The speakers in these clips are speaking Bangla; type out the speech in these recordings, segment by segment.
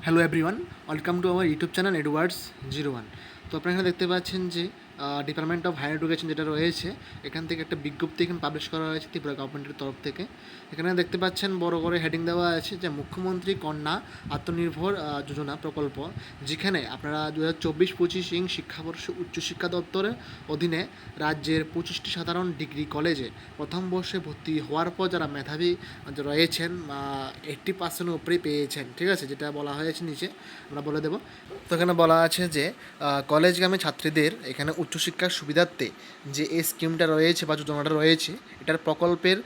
হ্যালো এভরিওয়ান ওয়েলকাম টু আমার YouTube channel Edwards zero one তো আপনারা দেখতে পাচ্ছেন যে ডিপার্টমেন্ট অফ হায়ার এডুকেশন যেটা রয়েছে, এখান থেকে একটা বিজ্ঞপ্তি এখানে পাবলিশ করা হয়েছে ত্রিপুরা গভর্নমেন্টের তরফ থেকে। এখানে দেখতে পাচ্ছেন বড় করে হেডিং দেওয়া আছে যে মুখ্যমন্ত্রী কন্যা আত্মনির্ভর যোজনা প্রকল্প, যেখানে আপনারা দু হাজার চব্বিশ পঁচিশ ইং শিক্ষাবর্ষ উচ্চশিক্ষা দপ্তরের অধীনে রাজ্যের পঁচিশটি সাধারণ ডিগ্রি কলেজে প্রথম বর্ষে ভর্তি হওয়ার পর যারা মেধাবী রয়েছেন এইট্টি পার্সেন্টের উপরে পেয়েছেন, ঠিক আছে? যেটা বলা হয়েছে নিচে, আমরা বলে দেবো। তো এখানে বলা আছে যে কলেজগামী ছাত্রীদের এখানে উচ্চশিক্ষার সুবিধার্থে যে এই স্কিমটা রয়েছে বা যোজনাটা রয়েছে, এটার প্রকল্পের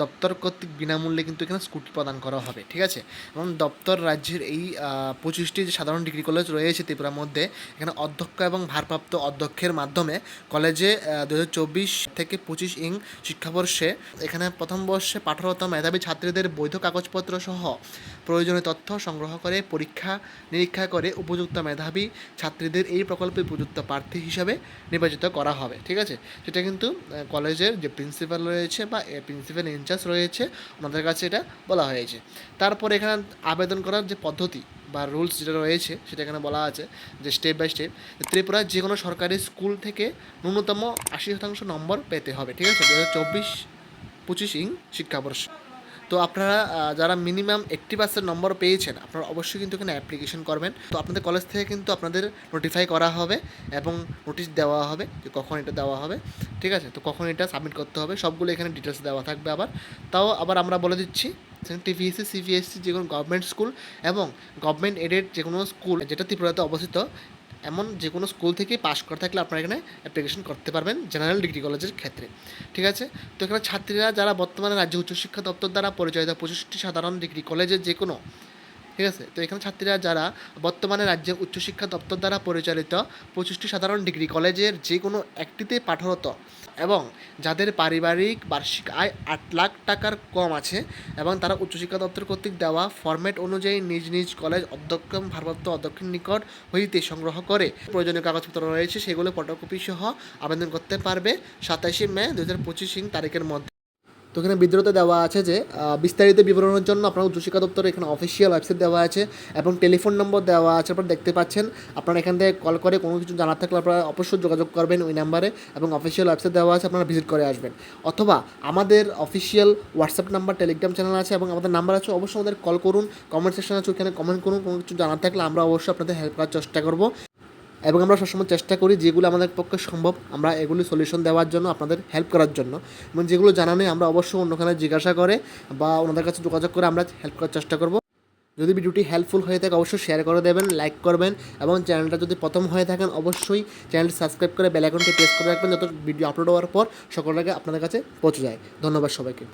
দপ্তর কর্তৃক বিনামূল্যে কিন্তু এখানে স্কুটি প্রদান করা হবে, ঠিক আছে? এবং দপ্তর রাজ্যের এই পঁচিশটি যে সাধারণ ডিগ্রি কলেজ রয়েছে ত্রিপুরার মধ্যে, এখানে অধ্যক্ষ এবং ভারপ্রাপ্ত অধ্যক্ষের মাধ্যমে কলেজে দু হাজার চব্বিশ থেকে পঁচিশ ইং শিক্ষাবর্ষে এখানে প্রথম বর্ষে পাঠরত মেধাবী ছাত্রীদের বৈধ কাগজপত্র সহ প্রয়োজনীয় তথ্য সংগ্রহ করে পরীক্ষা নিরীক্ষা করে উপযুক্ত মেধাবী ছাত্রীদের এই প্রকল্পে উপযুক্ত প্রার্থী হিসাবে নির্বাচিত করা হবে, ঠিক আছে? সেটা কিন্তু কলেজের যে প্রিন্সিপাল রয়েছে বা প্রিন্সিপাল ইনচার্জ রয়েছে, ওনাদের কাছে এটা বলা হয়েছে। তারপর এখানে আবেদন করার যে পদ্ধতি বা রুলস যেটা রয়েছে, সেটা এখানে বলা আছে যে স্টেপ বাই স্টেপ ত্রিপুরার যে কোনো সরকারি স্কুল থেকে ন্যূনতম আশি শতাংশ নম্বর পেতে হবে, ঠিক আছে? দু হাজার চব্বিশ পঁচিশ ইং শিক্ষাবর্ষ। তো আপনারা যারা মিনিমাম এইট্টি পার্সেন্ট নম্বর পেয়েছেন, আপনারা অবশ্যই কিন্তু এখানে অ্যাপ্লিকেশন করবেন। তো আপনাদের কলেজ থেকে কিন্তু আপনাদের নোটিফাই করা হবে এবং নোটিশ দেওয়া হবে যে কখন এটা দেওয়া হবে। ঠিক আছে? তো কখন এটা সাবমিট করতে হবে, সবগুলো এখানে ডিটেলস দেওয়া থাকবে আবার। তাও আবার আমরা বলে দিচ্ছি টিভিএসসি সিবিএসসি যে কোনো গভর্নমেন্ট স্কুল এবং গভর্নমেন্ট এডেড যে কোনো স্কুল যেটা ত্রিপুরাতে অবস্থিত এমন যে কোনো স্কুল থেকে পাশ করে থাকলে আপনারা এখানে অ্যাপ্লিকেশন করতে পারবেন জেনারেল ডিগ্রি কলেজের ক্ষেত্রে। ঠিক আছে? তো এখানে ছাত্রীরা যারা বর্তমানে রাজ্য উচ্চশিক্ষা দপ্তর দ্বারা পরিচালিত পঁচিশটি সাধারণ ডিগ্রি কলেজের যে কোনো ঠিক আছে? তো এখানে ছাত্রীরা যারা বর্তমানে রাজ্যের উচ্চশিক্ষা দপ্তর দ্বারা পরিচালিত পঁচিশটি সাধারণ ডিগ্রি কলেজের যে কোনো একটিতে পাঠরত এবং যাদের পারিবারিক বার্ষিক আয় আট লাখ টাকার কম আছে এবং তারা উচ্চশিক্ষা দপ্তর কর্তৃক দেওয়া ফরম্যাট অনুযায়ী নিজ নিজ কলেজ অধ্যক্ষ, ভারপ্রাপ্ত অধ্যক্ষের নিকট হইতে সংগ্রহ করে প্রয়োজনীয় কাগজপত্র রয়েছে, সেগুলো ফটোকপি সহ আবেদন করতে পারবে। সাতাশে মে দু হাজার পঁচিশ তারিখের মধ্যে। তো এখানে বিদ্রোহতে দেওয়া আছে যে বিস্তারিত বিবরণের জন্য আপনার উচ্চশিক্ষা দপ্তরে এখানে অফিসিয়াল ওয়েবসাইট দেওয়া আছে এবং টেলিফোন নম্বর দেওয়া আছে, আপনারা দেখতে পাচ্ছেন। আপনারা এখান থেকে কল করে কোনো কিছু জানার থাকলে আপনারা অবশ্যই যোগাযোগ করবেন ওই নাম্বারে এবং অফিসিয়াল ওয়েবসাইট দেওয়া আছে, আপনারা ভিজিট করে আসবেন। অথবা আমাদের official WhatsApp number Telegram channel আছে এবং আমাদের নাম্বার আছে, অবশ্যই আমাদের কল করুন কমেন্ট সেকশন আছে, ওখানে কমেন্ট করুন, কোনো কিছু জানার থাকলে আমরা অবশ্যই আপনাদের হেল্প করার চেষ্টা করব। এবং আমরা সবসময় চেষ্টা করি যেগুলো আমাদের পক্ষে সম্ভব, আমরা এগুলি সলিউশন দেওয়ার জন্য, আপনাদের হেল্প করার জন্য। এবং যেগুলো জানা নেই, আমরা অবশ্যই অন্যখানে জিজ্ঞাসা করে বা ওনাদের কাছে যোগাযোগ করে আমরা হেল্প করার চেষ্টা করব। যদি ভিডিওটি হেল্পফুল হয়ে থাকে, অবশ্যই শেয়ার করে দেবেন লাইক করবেন এবং চ্যানেলটা যদি প্রথম হয়ে থাকেন, অবশ্যই চ্যানেলটি সাবস্ক্রাইব করে বেল আইকনটি প্রেস করে রাখবেন, যত ভিডিও আপলোড হওয়ার পর সকলের আগে আপনাদের কাছে পৌঁছে যায়। ধন্যবাদ সবাইকে।